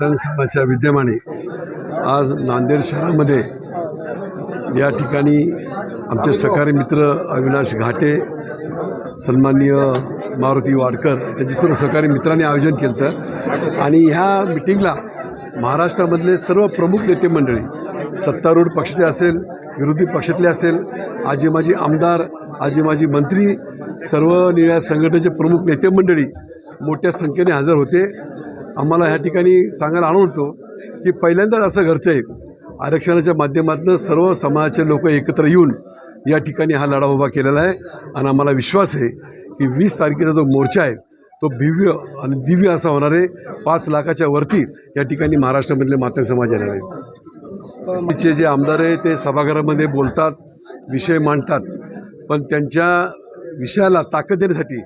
तन समाजाच्या विद्यमाने आज नांदेड शहरामध्ये या ठिकाणी आमचे सहकारी मित्र अविनाश घाटे सन्माननीय मारुती वाडकर त्यांची सर्व सहकारी मित्रांनी आयोजन केलं होतं. आणि ह्या मिटिंगला महाराष्ट्रामधले सर्व प्रमुख नेते मंडळी सत्तारूढ पक्षाचे असेल विरोधी पक्षातले असेल आजी माजी आमदार आजी माजी मंत्री सर्व निळ्या संघटनेचे प्रमुख नेते मंडळी मोठ्या संख्येने हजर होते. आम्हाला ह्या ठिकाणी सांगायला आणवतो की पहिल्यांदाच असं घडतं आहे आरक्षणाच्या माध्यमातून सर्व समाजाचे लोक एकत्र येऊन या ठिकाणी हा लढा उभा केलेला आहे. आणि आम्हाला विश्वास आहे की वीस तारखेचा जो मोर्चा आहे तो भव्य आणि दिव्य असा होणार आहे. पाच लाखाच्या वरती या ठिकाणी महाराष्ट्रामधले मातंग समाज येणार आहेत. तिचे जे आमदार आहे ते सभागृहामध्ये बोलतात विषय मांडतात. पण त्यांच्या विषयाला ताकद देण्यासाठी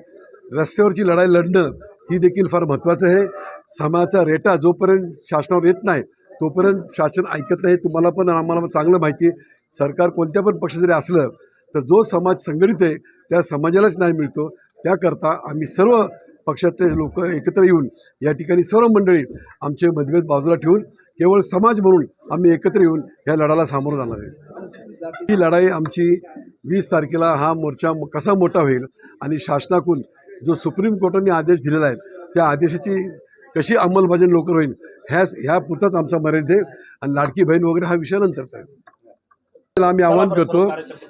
रस्त्यावरची लढाई लढणं ही देखील फार महत्त्वाचं आहे. समाजाचा रेटा जोपर्यंत शासनावर येत नाही तोपर्यंत शासन ऐकत नाही. तुम्हाला पण आम्हाला चांगलं माहिती आहे. सरकार कोणत्या पण पक्ष जरी असलं तर जो समाज संघटित आहे त्या समाजालाच न्याय मिळतो. त्याकरता आम्ही सर्व पक्षातले लोक एकत्र येऊन या ठिकाणी सर्व मंडळी आमचे मतभेद बाजूला ठेवून केवळ समाज म्हणून आम्ही एकत्र येऊन या लढाला सामोरं जाणार आहे. ही लढाई आमची वीस तारखेला हा मोर्चा कसा मोठा होईल आणि शासनाकडून जो सुप्रीम कोर्टाने आदेश दिलेला आहे त्या आदेशाची कशी अंमलबजावणी लवकर होईल ह्याच ह्या पुरताच आमचा मर्यादित आहे. आणि लाडकी बहीण वगैरे हा विषय नंतरचा आहे त्याला आम्ही आवाहन करतो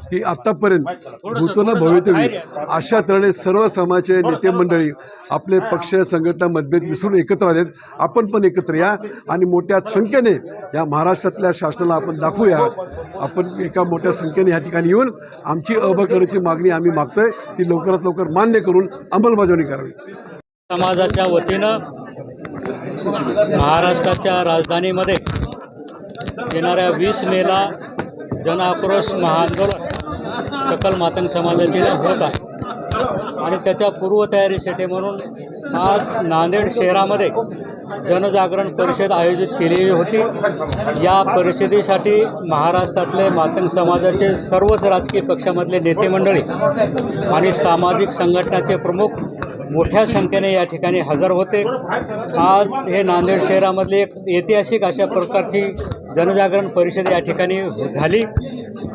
की आत्तापर्यंत भूतोन भवितव्य अशा तऱ्हेने सर्व समाजाचे नेते मंडळी आपले पक्ष संघटना मतभेद विसरून एकत्र आलेत. आपण पण एकत्र या आणि मोठ्या संख्येने या महाराष्ट्रातल्या शासनाला आपण दाखवूया. आपण एका मोठ्या संख्येने या ठिकाणी येऊन आमची अबकरीची मागणी आम्ही मागतोय. ती लवकरात लवकर मान्य करून अंमलबजावणी करावी. समाजाच्या वतीनं महाराष्ट्राच्या राजधानीमध्ये येणाऱ्या वीस मेला जनआक्रोश महाआंदोलन सकल मातंग समाजाचे होत आहे आणि त्याच्या पूर्वतयारीसाठी म्हणून आज नांदेड शहरामध्ये जनजागरण परिषद आयोजित केलेली होती. या परिषदेसाठी महाराष्ट्रातले मातंग समाजाचे सर्वच राजकीय पक्षामधले नेते मंडळी आणि सामाजिक संघटनाचे प्रमुख मोठ्या संख्येने या ठिकाणी हजर होते. आज हे नांदेड शहरामधली एक ऐतिहासिक अशा प्रकारची जनजागरण परिषद या ठिकाणी झाली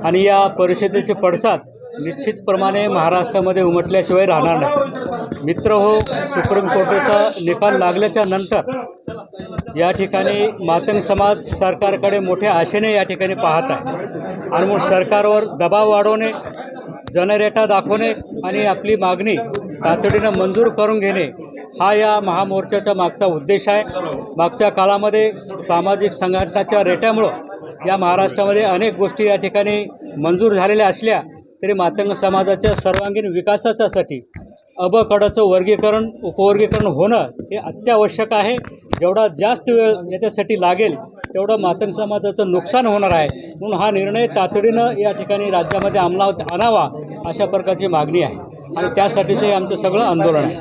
आणि या परिषदेचे पडसाद निश्चितप्रमाणे महाराष्ट्रामध्ये उमटल्याशिवाय राहणार नाही. मित्र हो सुप्रीम कोर्टाचा निकाल लागल्याच्या नंतर या ठिकाणी मातंग समाज सरकारकडे मोठ्या आशेने या ठिकाणी पाहत आहे. आणि मग सरकारवर दबाव वाढवणे जनरेटा दाखवणे आणि आपली मागणी तातडीनं मंजूर करून घेणे हा या महामोर्चाचा मागचा उद्देश आहे. मागच्या काळामध्ये सामाजिक संघटनाच्या रेट्यामुळं या महाराष्ट्रामध्ये अनेक गोष्टी या ठिकाणी मंजूर झालेल्या असल्या तरी मातंग समाजाच्या सर्वांगीण विकासाच्यासाठी अबकडाचं वर्गीकरण उपवर्गीकरण होणं हे अत्यावश्यक आहे. जेवढा जास्त वेळ याच्यासाठी लागेल तेवढं मातंग समाजाचं नुकसान होणार आहे. म्हणून हा निर्णय तातडीनं या ठिकाणी राज्यामध्ये अंमलात आणावा अशा प्रकारची मागणी आहे. आणि त्यासाठीचं हे आमचं सगळं आंदोलन आहे.